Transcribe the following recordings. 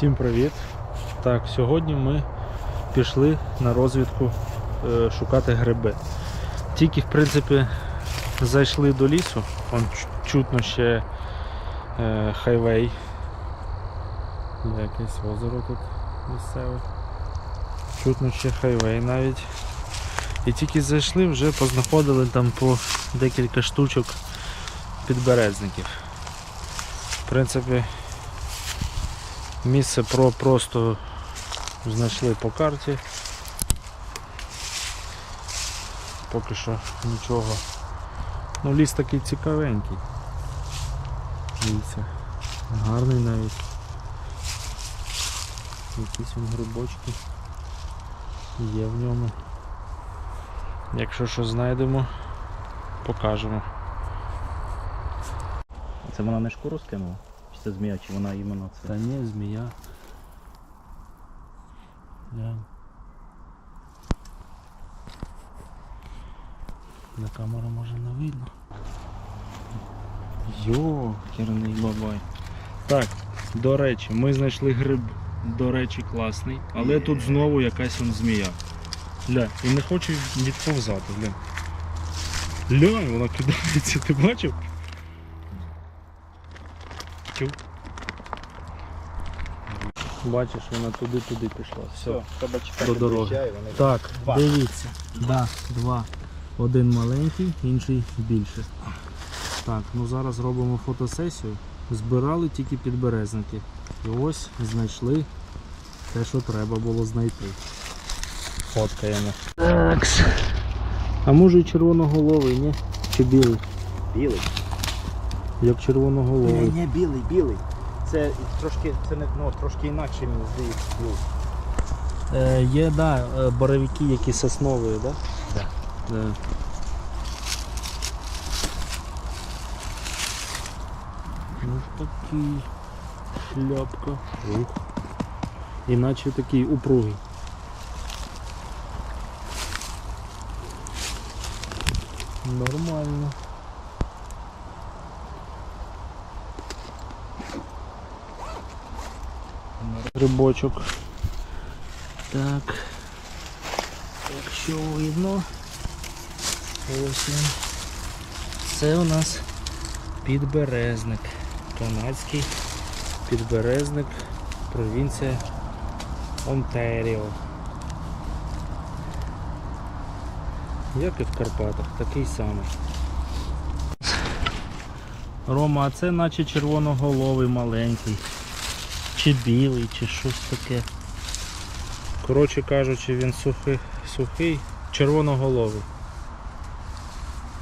Всім привіт! Так, сьогодні ми пішли на розвідку е, шукати гриби. Тільки, в принципі, зайшли до лісу, вон чутно ще е, хайвей. Якесь озеро тут місцеве. Чутно ще хайвей навіть. І тільки зайшли, вже познаходили там по декілька штучок підберезників. В принципі, Місце про просто знайшли по карті. Поки що нічого. Ну ліс такий цікавенький. Дивіться. Гарний навіть. Якісь він грибочки є в ньому. Якщо що знайдемо, покажемо. Це вона не шкуру скинула? Це змія, чи вона іменно це? Та ні, змія. Глянь. На камеру може не видно. Йо, керний бабай. Так, до речі, ми знайшли гриб, до речі, класний, але тут знову якась он змія. Ля, і не хоче відповзати, гля. Ля, вона кидається, ти бачив? Бачиш, вона туди-туди пішла. Все. треба До дороги. Так, Два. дивіться. Да, два. Один маленький, інший більше. Так, ну зараз робимо фотосесію. Збирали тільки підберезники. І ось знайшли те, що треба було знайти. Фоткаємо. Такс. А може і червоноголовий, ні? Чи білий? Білий. Як Ні, червоноголовий. ні, білий, білий. Це трошки, це не, ну, трошки інакше, мені здається. Ну, Е, є, да, е, боровики, які соснові, да? Да. Да. Ну такий шляпка. Ух. Іначе такий упругий. Нормально. Грибочок. Так. Якщо видно, ось він. Це у нас підберезник. Канадський підберезник, провінція Онтаріо. Як і в Карпатах, такий самий. Рома, а це наче червоноголовий маленький. Чи білий, чи щось таке. Коротше кажучи, він сухий, сухий, червоноголовий.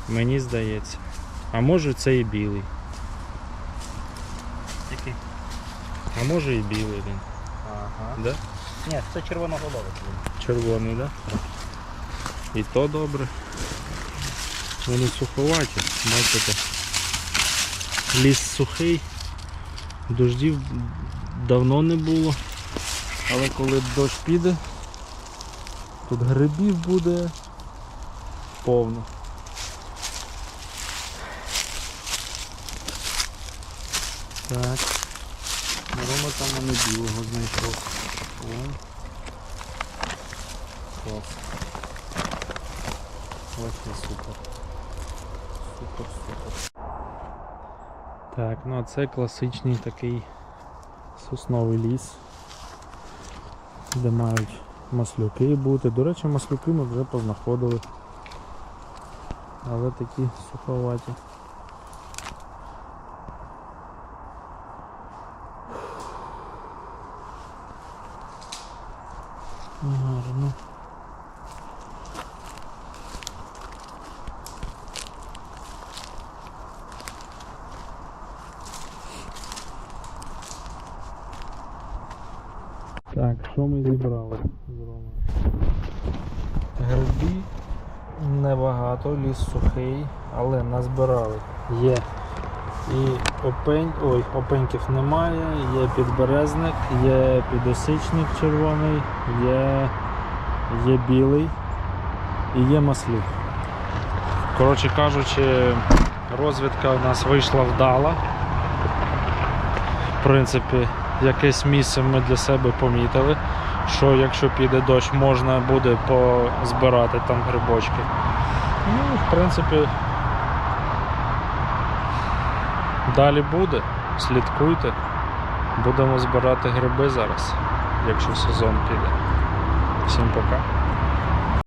Мені здається. А може це і білий. який? А може і білий він. Ага. Да? Ні, це червоноголовий. Червоний, да? І то добре. Вони суховаті, бачите. Ліс сухий, дождів давно не було. Але коли дощ піде, тут грибів буде повно. Так. Рома там вони білого знайшов. О. Клас. Вообще супер. Супер, супер. Так, ну а це класичний такий сосновий ліс, де мають маслюки бути. До речі, маслюки ми вже познаходили. Але такі суховаті. Так, що ми зібрали? Грибі небагато, ліс сухий, але назбирали. Є і опень, ой, опеньків немає, є підберезник, є підосичник червоний, є, є білий і є маслюк. Коротше кажучи, розвідка у нас вийшла вдала. В принципі, якесь місце ми для себе помітили, що якщо піде дощ, можна буде позбирати там грибочки. Ну, в принципі, далі буде. Слідкуйте. Будемо збирати гриби зараз, якщо сезон піде. Всім пока.